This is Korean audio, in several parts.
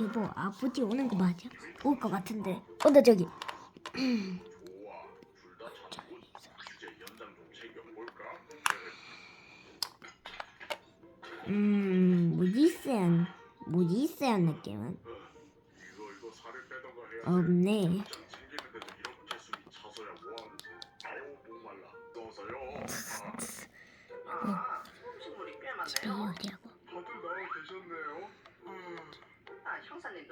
여보 아버지 오는 거 맞아? 올것 같은데. 어 나 저기. 좋아. 둘다 참고 주제 연장 좀 챙겨볼까? 음 무지세한 무지세한 느낌은? 이거 이거 살을 빼던가 해야 돼. 없네. 써서요. 아, 아, 집이 많네요. 어디라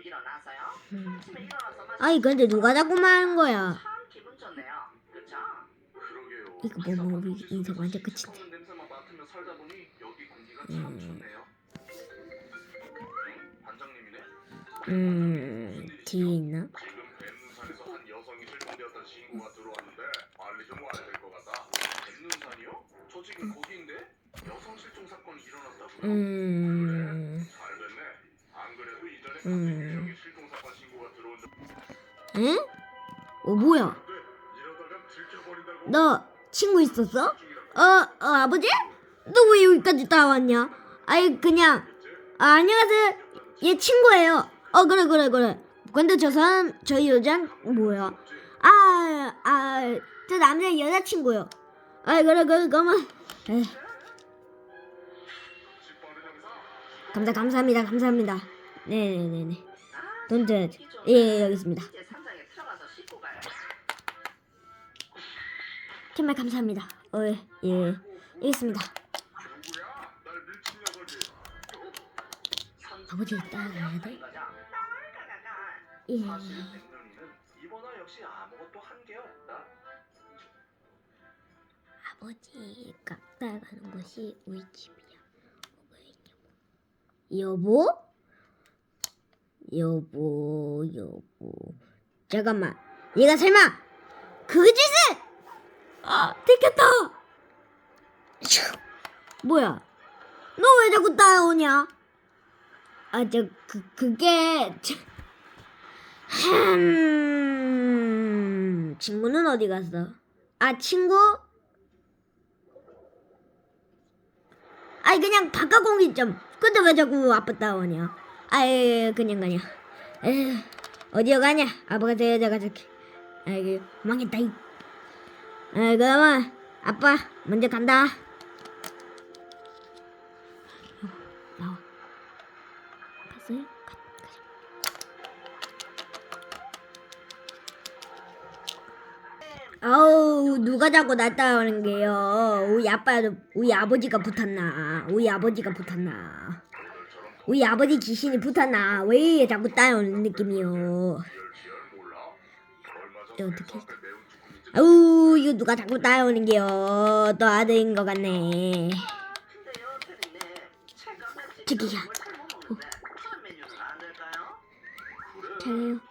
일어나서요? 음. 아침에 일어나서 마시는 아니 근데 누가 자꾸 말하는 거야 참 기분 좋네요. 그쵸? 그러게요 이거 뭐, 뭐, 이- 인생 완전 끝인데. 섞는 냄새만 맡으며 살다 보니 여기 공기가 음. 참 좋네요. 응? 반장님이네? 음 뒤에 있나? 지금 뱀눈산에서 한 여성이 실종되었다는 신고가 들어왔는데 빨리 좀 와야 될 것 같다 뱀눈산이요? 저 지금 거기인데? 여성 실종 사건이 일어났다고요? 음 잘 됐네 안 그래도 이전에 응? 어 뭐야? 너 친구 있었어? 어, 어 아버지? 너 왜 여기까지 따라왔냐? 아이 그냥 아, 안녕하세요. 얘 친구예요. 어 그래 그래 그래. 근데 저 사람 저 여자 뭐야? 아 아 저 남자 여자 친구요. 아 그래 그래 형사 감사 감사합니다. 감사합니다 네네네네 아, 돈 줘야죠 이 좋은 예, 예 여기 있습니다. 정말 감사합니다 어예 예. 여기 있습니다 밀친 녀석이 아버지 따라 가야 돼? 예 없다. 아버지가 따라가는 곳이 우리 집이야. 여보? 여보, 여보. 잠깐만. 얘가 설마 그 짓을? 아, 들켰다. 슉. 뭐야? 너 왜 자꾸 따라오냐? 아, 저, 그, 그게, 저, 음, 친구는 어디 갔어? 아, 친구? 아이 그냥 바깥 공기 좀. 근데 왜 자꾸 아빠 따오냐? 아이 그냥 그냥. 에휴 어디로 가냐? 아빠가 저 여자가 저렇게. 아이고 망했다 이. 아이 그러면 아빠 먼저 간다. 어, 나와. 갔어요? 가, 가자. 아우 누가 자꾸 나 따라오는 게요 우리 아빠도 우리 아버지가 붙었나 우리 아버지가 붙었나 우리 아버지 귀신이 붙었나 왜 자꾸 따라오는 느낌이요 어떻게 아우 이거 누가 자꾸 따라오는 게요 또 아들인 것 같네 저기야. 더워 죽겠어.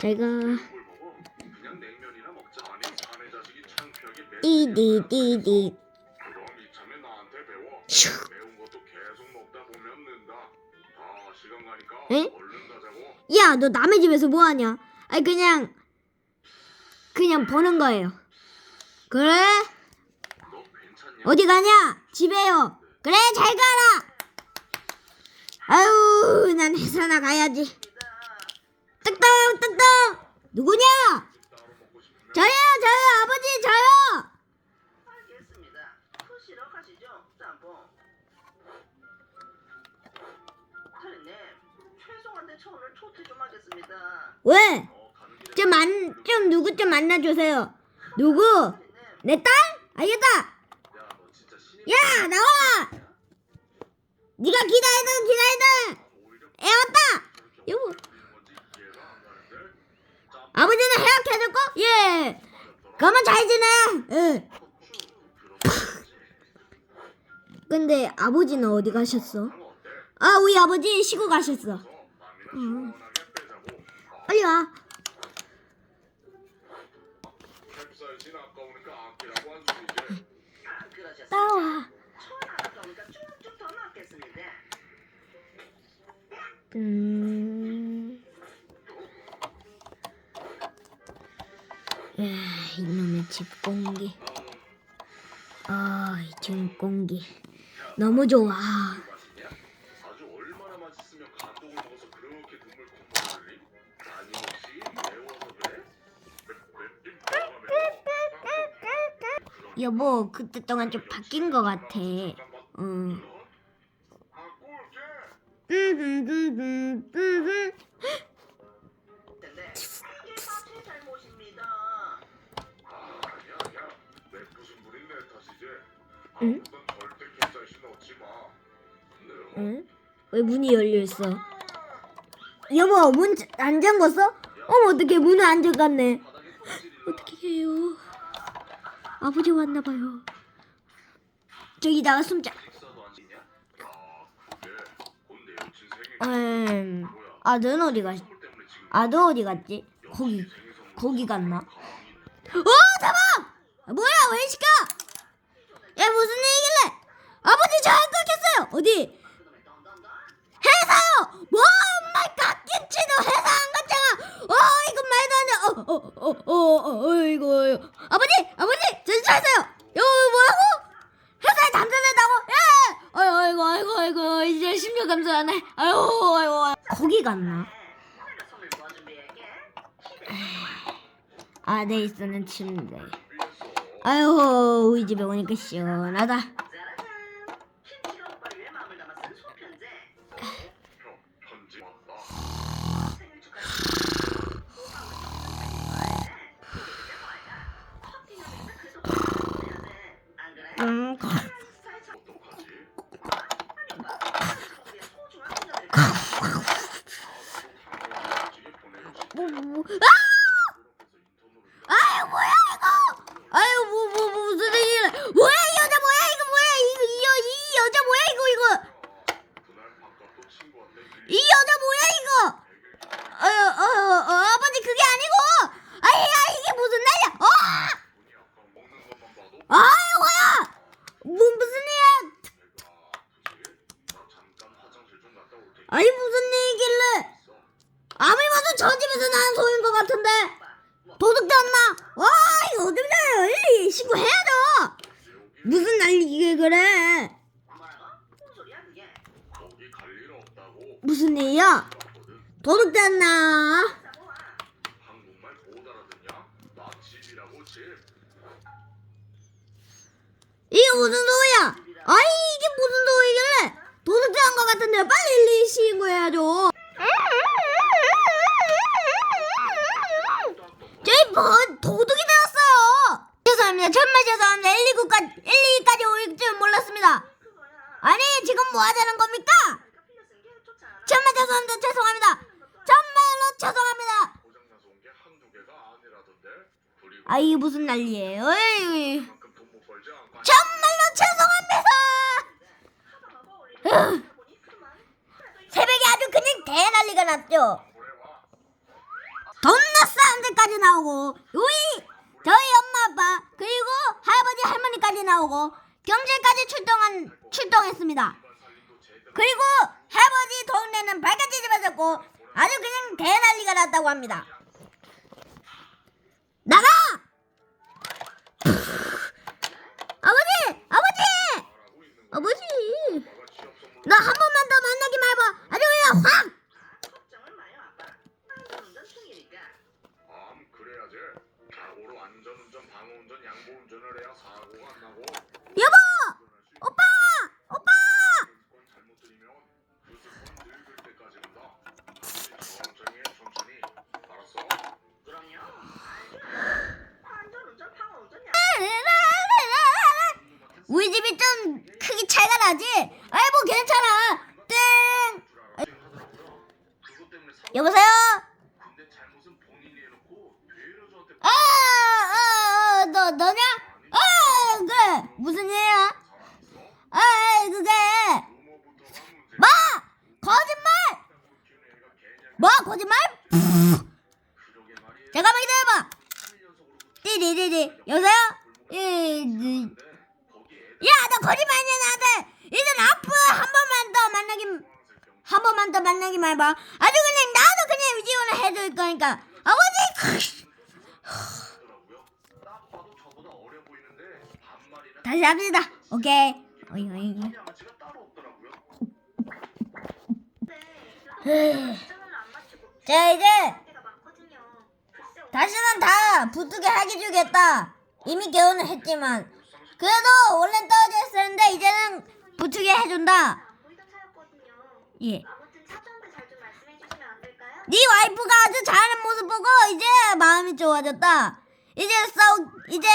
제가 매운 걸 먹어. 그냥 냉면이나 먹자. 아니 사내 자식이 창피하게 매운 띠디 띠디 그럼 이참에 나한테 배워. 슉. 에? 야 너 남의 집에서 뭐 하냐 아니 그냥 그냥 보는 거예요 그래? 어디 가냐? 집에요. 그래, 잘 가라. 아유, 난 회사나 가야지. 떡떡. 누구냐? 저요, 저요, 아버지, 저요. 오늘 초퇴 좀 하겠습니다. 왜? 어좀 만, 좀 누구 좀 만나주세요. 누구? 내 딸? 알겠다. 야너 진짜 신입 야, 나와. 네가 기다리던 기다리던. 오히려 애 왔다. 여보. 이해가 안 가는데. 짬 아버지는 해약해 줬고? 예. 맞았더라. 그러면 잘 지내. 예. 그렇게 근데 아버지는 어디 가셨어? 아, 우리 아버지 시골 가셨어. 빼자고. 아, 빨리 와. 따와. 음. 야, 이놈의 집 공기. 아, 이 집 공기. 너무 좋아. 맛있냐? 맛있으며 감동을 먹어서 그렇게 눈물 콧물 흘림? 아니 혹시 매워서 그래? 여보 그때 동안 좀 바뀐 것 같아. 응. 응? 응? 왜 문이 열려 있어? 여보 문 안 잠궜어? 어머 어떻게 문을 안 잠갔네. 어떻게 해요? 아버지 왔나 봐요. 숨자. 내 여친 생일 음, 아들은 어디 지금 아들 어디 갔지? 거기 거기 갔나? 어 대박! 뭐야 왜 시켜? 야 무슨 일이길래? 아버지 저 한글 켰어요. 어디? 그놈의 던던던. 회사요. 뭐 엄마 갓김치도 회사 안 갔잖아. 어 이거 말도 안 돼. 어어어 어 어 어, 이거 아버지 아버지 정신 차리세요. 이거 뭐라고? 회사에 담배낸다고? 예. 아이고 아이고 아이고 아이고 이제 심려 감소하네. 아이고 아이고 아이고. 거기 갔나? 뭐 준비할게. 안에 쓰는 침대. 아이고 우리 집에 오니까 시원하다. 짜라잔. 김치가 오빠를 위해 마음을 담아 쓴 손편지. 형 편지 왔다 생일 축하해. 호감은 정말 잘 커팅하면서 그래도 해야 돼. 안 그래? 음. 스타일 참 어떡하지? 아니 봐. 우리의 소중한 친구들. 당연히 보내주 지 뭐, 뭐, 뭐. 그래서 인터넷으로 아유 뭐야 이거? 아유 뭐 뭐 뭐, 무슨 일이야? 뭐야 이 여자 뭐야 이거 뭐야 이거 이, 여, 이 여자 뭐야 이거 이거 이 여자 뭐야 이거? 아유 어, 어, 아버지 그게 아니고 아야 이게 무슨 날이야? 어 분이 아까 먹는 것만 봐도 아유 뭐야? 뭐 무슨 일이야? 배가 아프지? 나 잠깐 화장실 좀 갔다 올게 아니 무슨 일이길래? 있어 아무리 봐도 저 집에서 나는 같은데 도둑 졌나? 와 이거 어떻게 일일이 신고해야죠. 여기 무슨 난리게 그래? 무슨 일이야? 도둑 졌나? 싸고 와. 한국말 못 알아듣냐? 나 집이라고 집 이게 무슨 소리야? 아니 이게 무슨 소리길래? 도둑질한 것 같은데 빨리 일일이 신고해야죠. 저희 뭐 도둑이 되었어요. 죄송합니다. 정말 죄송합니다. 119까지 112까지 올 줄 몰랐습니다. 그거야. 아니 지금 뭐 하자는 겁니까? 정말 죄송합니다. 죄송합니다. 정말로 죄송합니다. 아 이게 무슨 난리예요? 않고 정말로 죄송합니다. 이거 새벽에 아주 그냥 대난리가 났죠. 존나 사람들까지 나오고 요이 저희 엄마 아빠 그리고 할아버지 할머니까지 나오고 경찰까지 출동한 출동했습니다. 그리고 할아버지 동네는 발까지 집어졌고 아주 그냥 대난리가 났다고 합니다. 나가! 너냐? 아, 그래. 무슨 일이야? 아, 그게 뭐? 거짓말? 뭐 거짓말? 잠깐만 기다려봐. 3일 연속으로 띠디디디. 여보세요? 야, 너 거짓말이야 나한테. 이제 앞으로 한 번만 더 만나기 한 번만 더 만나기 말봐. 아주 그냥 나도 그냥 지원을 해줄 거니까. 아버지. 다시 합시다. 오케이. 어이 어이. 맞추고 자 이제 다시는 다 붙게 하게 주겠다. 이미 개원을 했지만 그래도 원래는 떨어져 있었는데 이제는 붙게 해준다. 예. 네 와이프가 아주 잘하는 모습 보고 이제 마음이 좋아졌다. 이제 싸우 이제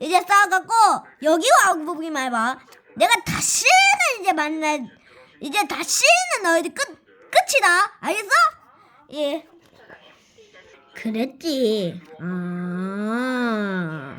이제 싸워갖고 여기 와 보기만 해봐. 내가 다시는 이제 만나 이제 다시는 너희들 끝 끝이다. 알겠어? 예. 그랬지. 아.